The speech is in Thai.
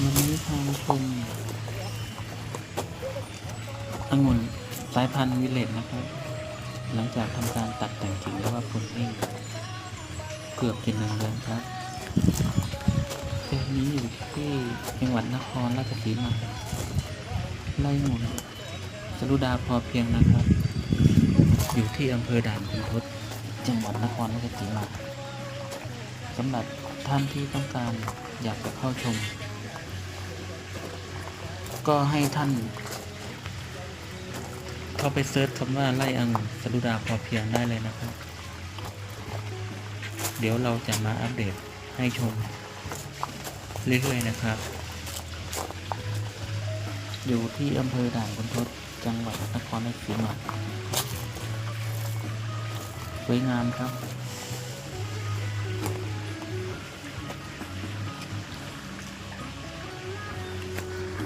วันนี้พามาชมองุ่นสายพันธุ์วิเลตนะครับ หลังจากทำการตัดแต่งกิ่งแล้วว่าผลเองเกือบจะหนึ่งเดือนครับแปลงนี้อยู่ที่จังหวัดนครราชสีมาไร่องุ่นสรุดาพอเพียงนะครับ อยู่ที่อำเภอด่านขุนทดจังหวัดนครราชสีมาสำหรับท่านที่ต้องการอยากจะเข้าชม ก็ให้ท่าน เข้าไปเซิร์ชคำว่าไล่อังสรุดาพอเพียงได้เลยนะครับ เดี๋ยวเราจะมาอัปเดตให้ชม เรื่อยๆนะครับ อยู่ที่อำเภอด่านขุนทดจังหวัดนครราชสีมาสวยงามครับ